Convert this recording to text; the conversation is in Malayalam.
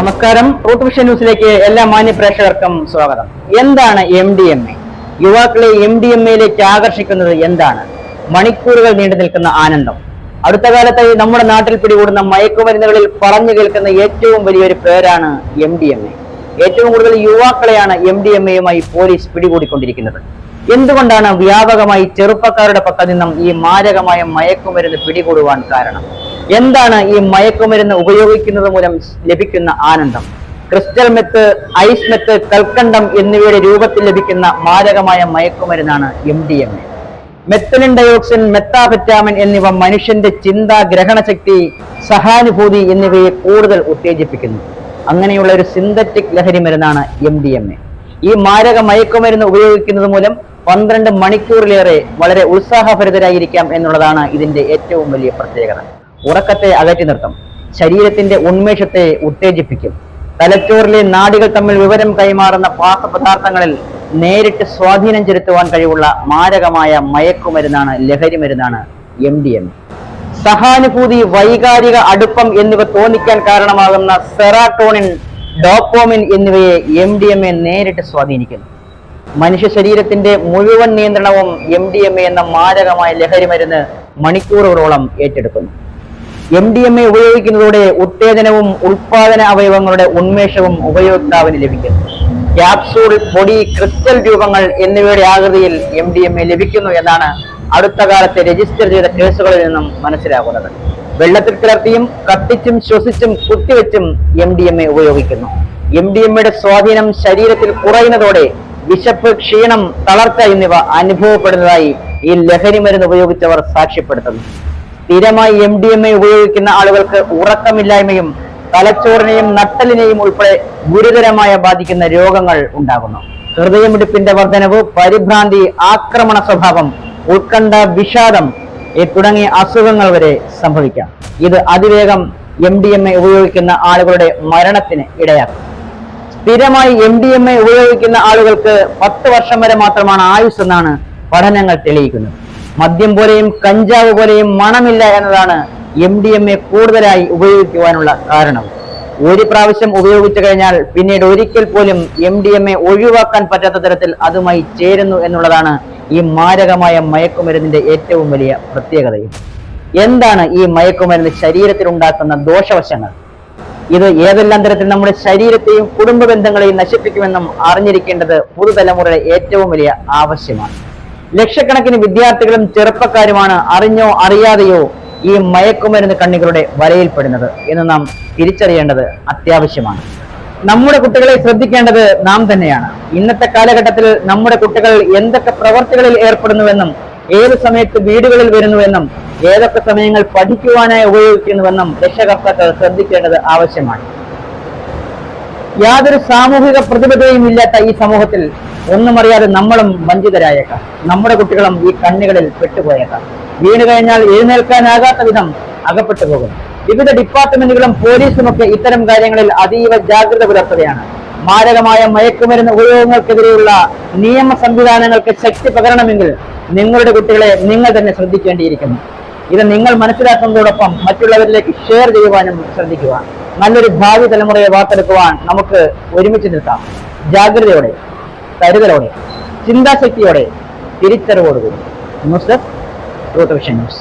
നമസ്കാരം. റൂട്ട് വിഷൻ ന്യൂസിലേക്ക് എല്ലാ മാന്യ പ്രേക്ഷകർക്കും സ്വാഗതം. എന്താണ് എം ഡി എം എ യുവാക്കളെ എം ഡി എം എയിലേക്ക് ആകർഷിക്കുന്നത് എന്താണ്? മണിക്കൂറുകൾ നീണ്ടു നിൽക്കുന്ന ആനന്ദം. അടുത്ത കാലത്തായി നമ്മുടെ നാട്ടിൽ പിടികൂടുന്ന മയക്കുമരുന്നുകളിൽ പറഞ്ഞു കേൾക്കുന്ന ഏറ്റവും വലിയൊരു പേരാണ് എം ഡി എം എ ഏറ്റവും കൂടുതൽ യുവാക്കളെയാണ് എം ഡി എം എയുമായി പോലീസ് പിടികൂടിക്കൊണ്ടിരിക്കുന്നത്. എന്തുകൊണ്ടാണ് വ്യാപകമായി ചെറുപ്പക്കാരുടെ പക്കൽ നിന്നും ഈ മാരകമായ മയക്കുമരുന്ന് പിടികൂടുവാൻ കാരണം? എന്താണ് ഈ മയക്കുമരുന്ന് ഉപയോഗിക്കുന്നത് മൂലം ലഭിക്കുന്ന ആനന്ദം? ക്രിസ്റ്റൽ മെത്ത് ഐസ് മെത്ത് കൽക്കണ്ടം എന്നിവയുടെ രൂപത്തിൽ ലഭിക്കുന്ന മാരകമായ മയക്കുമരുന്നാണ് M D M A methylenedioxymethamphetamine എന്നിവ മനുഷ്യന്റെ ചിന്ത ഗ്രഹണശക്തി സഹാനുഭൂതി എന്നിവയെ കൂടുതൽ ഉത്തേജിപ്പിക്കുന്നു. അങ്ങനെയുള്ള ഒരു സിന്തറ്റിക് ലഹരി മരുന്നാണ് എം ഡി എം എ ഈ മാരക മയക്കുമരുന്ന് ഉപയോഗിക്കുന്നത് മൂലം പന്ത്രണ്ട് മണിക്കൂറിലേറെ വളരെ ഉത്സാഹഭരിതരായിരിക്കാം എന്നുള്ളതാണ് ഇതിന്റെ ഏറ്റവും വലിയ പ്രത്യേകത. ഉറക്കത്തെ അകറ്റി നിർത്തും. ശരീരത്തിന്റെ ഉന്മേഷത്തെ ഉത്തേജിപ്പിക്കും. തലച്ചോറിലെ നാടികൾ തമ്മിൽ വിവരം കൈമാറുന്ന പാസപദാർത്ഥങ്ങളിൽ നേരിട്ട് സ്വാധീനം ചെലുത്തുവാൻ കഴിവുള്ള മാരകമായ മയക്കുമരുന്നാണ് ലഹരി മരുന്നാണ് എം ഡി എം സഹാനുഭൂതി വൈകാരിക അടുപ്പം എന്നിവ തോന്നിക്കാൻ കാരണമാകുന്ന സെറാട്ടോണിൻ ഡോപ്പോമിൻ എന്നിവയെ എം ഡി എ നേരിട്ട് സ്വാധീനിക്കുന്നു. മനുഷ്യ ശരീരത്തിന്റെ മുഴുവൻ നിയന്ത്രണവും എം ഡി എം എ എന്ന മാരകമായ ലഹരി മരുന്ന് മണിക്കൂറുകളോളം ഏറ്റെടുക്കുന്നു. എം ഡി എം എ ഉപയോഗിക്കുന്നതോടെ ഉത്തേജനവും ഉൽപാദന അവയവങ്ങളുടെ ഉന്മേഷവും ഉപയോക്താവിന് ലഭിക്കുന്നു. ക്യാപ്സൂൾ പൊടി ക്രിസ്റ്റൽ രൂപങ്ങൾ എന്നിവയുടെ ആകൃതിയിൽ എം ഡി എം എ ലഭിക്കുന്നു എന്നാണ് അടുത്ത കാലത്തെ രജിസ്റ്റർ ചെയ്ത കേസുകളിൽ നിന്നും മനസ്സിലാകുന്നത്. വെള്ളത്തിൽ കലർത്തിയും കത്തിച്ചും ശ്വസിച്ചും കുത്തിവെച്ചും എം ഡി എം എ ഉപയോഗിക്കുന്നു. എം ഡി എം എയുടെ സ്വാധീനം ശരീരത്തിൽ കുറയുന്നതോടെ വിശപ്പ് ക്ഷീണം തളർച്ച എന്നിവ അനുഭവപ്പെടുന്നതായി ഈ ലഹരി മരുന്ന് ഉപയോഗിച്ചവർ സാക്ഷ്യപ്പെടുത്തുന്നു. സ്ഥിരമായി എം ഡി എം എ ഉപയോഗിക്കുന്ന ആളുകൾക്ക് ഉറക്കമില്ലായ്മയും തലച്ചോറിനെയും നട്ടലിനെയും ഉൾപ്പെടെ ഗുരുതരമായ ബാധിക്കുന്ന രോഗങ്ങൾ ഉണ്ടാകുന്നു. ഹൃദയമിടിപ്പിന്റെ വർധനവ് പരിഭ്രാന്തി ആക്രമണ സ്വഭാവം ഉത്കണ്ഠ വിഷാദം തുടങ്ങിയ അസുഖങ്ങൾ വരെ സംഭവിക്കാം. ഇത് അതിവേഗം എം ഡി എം എ ഉപയോഗിക്കുന്ന ആളുകളുടെ മരണത്തിന് ഇടയാക്കും. സ്ഥിരമായി എം ഡി എം എ ഉപയോഗിക്കുന്ന ആളുകൾക്ക് പത്ത് വർഷം വരെ മാത്രമാണ് ആയുസ് എന്നാണ് പഠനങ്ങൾ തെളിയിക്കുന്നത്. മദ്യം പോലെയും കഞ്ചാവ് പോലെയും മണമില്ല എന്നതാണ് എം ഡി എം എ കൂടുതലായി ഉപയോഗിക്കുവാനുള്ള കാരണം. ഒരു പ്രാവശ്യം ഉപയോഗിച്ചു കഴിഞ്ഞാൽ പിന്നീട് ഒരിക്കൽ പോലും എം ഡി എം എ ഒഴിവാക്കാൻ പറ്റാത്ത തരത്തിൽ അതുമായി ചേരുന്നു എന്നുള്ളതാണ് ഈ മാരകമായ മയക്കുമരുന്നിന്റെ ഏറ്റവും വലിയ പ്രത്യേകതയും. എന്താണ് ഈ മയക്കുമരുന്ന് ശരീരത്തിൽ ഉണ്ടാക്കുന്ന ദോഷവശങ്ങൾ? ഇത് ഏതെല്ലാം തരത്തിൽ നമ്മുടെ ശരീരത്തെയും കുടുംബ ബന്ധങ്ങളെയും നശിപ്പിക്കുമെന്നും അറിഞ്ഞിരിക്കേണ്ടത് പുതുതലമുറയുടെ ഏറ്റവും വലിയ ആവശ്യമാണ്. ലക്ഷക്കണക്കിന് വിദ്യാർത്ഥികളും ചെറുപ്പക്കാരുമാണ് അറിഞ്ഞോ അറിയാതെയോ ഈ മയക്കുമരുന്ന് കണ്ണികളുടെ വലയിൽപ്പെടുന്നത് എന്ന് നാം തിരിച്ചറിയേണ്ടത് അത്യാവശ്യമാണ്. നമ്മുടെ കുട്ടികളെ ശ്രദ്ധിക്കേണ്ടത് നാം തന്നെയാണ്. ഇന്നത്തെ കാലഘട്ടത്തിൽ നമ്മുടെ കുട്ടികൾ എന്തൊക്കെ പ്രവർത്തികളിൽ ഏർപ്പെടുന്നുവെന്നും ഏത് സമയത്ത് വീടുകളിൽ വരുന്നുവെന്നും ഏതൊക്കെ സമയങ്ങൾ പഠിക്കുവാനായി ഉപയോഗിക്കുന്നുവെന്നും രക്ഷകർത്താക്കൾ ശ്രദ്ധിക്കേണ്ടത് ആവശ്യമാണ്. യാതൊരു സാമൂഹിക പ്രതിബദ്ധതയും ഇല്ലാത്ത ഈ സമൂഹത്തിൽ ഒന്നും അറിയാതെ നമ്മളും വഞ്ചിതരായേക്കാം. നമ്മുടെ കുട്ടികളും ഈ കണ്ണുകളിൽ പെട്ടുപോയേക്കാം. വീണ് കഴിഞ്ഞാൽ എഴുന്നേൽക്കാനാകാത്ത വിധം അകപ്പെട്ടു പോകും. വിവിധ ഡിപ്പാർട്ട്മെന്റുകളും പോലീസും ഒക്കെ ഇത്തരം കാര്യങ്ങളിൽ അതീവ ജാഗ്രത പുലർത്തുകയാണ്. മാരകമായ മയക്കുമരുന്ന് ഉപയോഗങ്ങൾക്കെതിരെയുള്ള നിയമ സംവിധാനങ്ങൾക്ക് ശക്തി പകരണമെങ്കിൽ നിങ്ങളുടെ കുട്ടികളെ നിങ്ങൾ തന്നെ ശ്രദ്ധിക്കേണ്ടിയിരിക്കുന്നു. ഇത് നിങ്ങൾ മനസ്സിലാക്കുന്നതോടൊപ്പം മറ്റുള്ളവരിലേക്ക് ഷെയർ ചെയ്യുവാനും ശ്രദ്ധിക്കുക. നല്ലൊരു ഭാവി തലമുറയെ വാർത്തെടുക്കുവാൻ നമുക്ക് ഒരുമിച്ച് നിൽക്കാം. ജാഗ്രതയോടെ കരുതലോടെ ചിന്താശക്തിയോടെ തിരിച്ചറിവോടുകൂടി. News desk news.